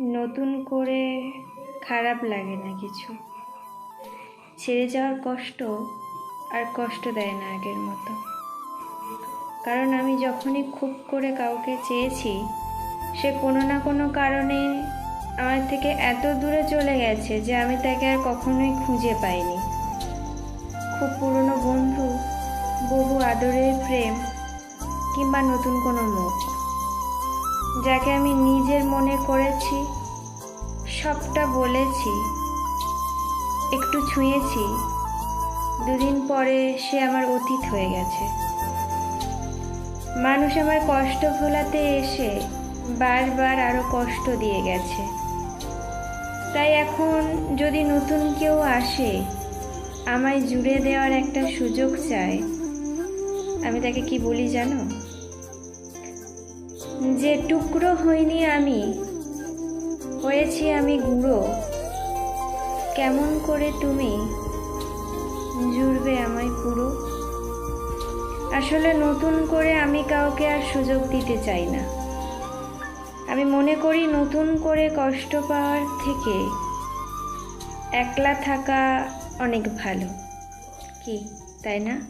নতুন করে খারাপ লাগে না কিছু। ছেড়ে যাওয়ার কষ্ট আর কষ্ট দেয় না আগের মতো। কারণ আমি যখনই খুব করে কাউকে চেয়েছি, সে কোনো না কোনো কারণে আমার থেকে এত দূরে চলে গেছে যে আমি তাকে আর কখনোই খুঁজে পাইনি। খুব পুরনো বন্ধু, বহু আদরের প্রেম কিংবা নতুন কোনো মুখ। যাকে আমি নিজের মনে করেছি, সবটা বলেছি, একটু ছুঁয়েছি। দুদিন পরে সে আমার অতীত হয়ে গেছে। মানুষ আমার কষ্ট ভোলাতে এসে বারবার আরও কষ্ট দিয়ে গেছে। তাই এখন যদি নতুন কেউ আসে, আমায় জুড়ে দেওয়ার একটা সুযোগ চায়, আমি তাকে কি বলি জানো? যে টুকরো হইনি আমি, হয়েছি আমি গুঁড়ো। কেমন করে তুমি জুড়বে আমায় পুরো? আসলে নতুন করে আমি কাউকে আর সুযোগ দিতে চাই না। আমি মনে করি নতুন করে কষ্ট পাওয়ার থেকে একলা থাকা অনেক ভালো। কি, তাই না?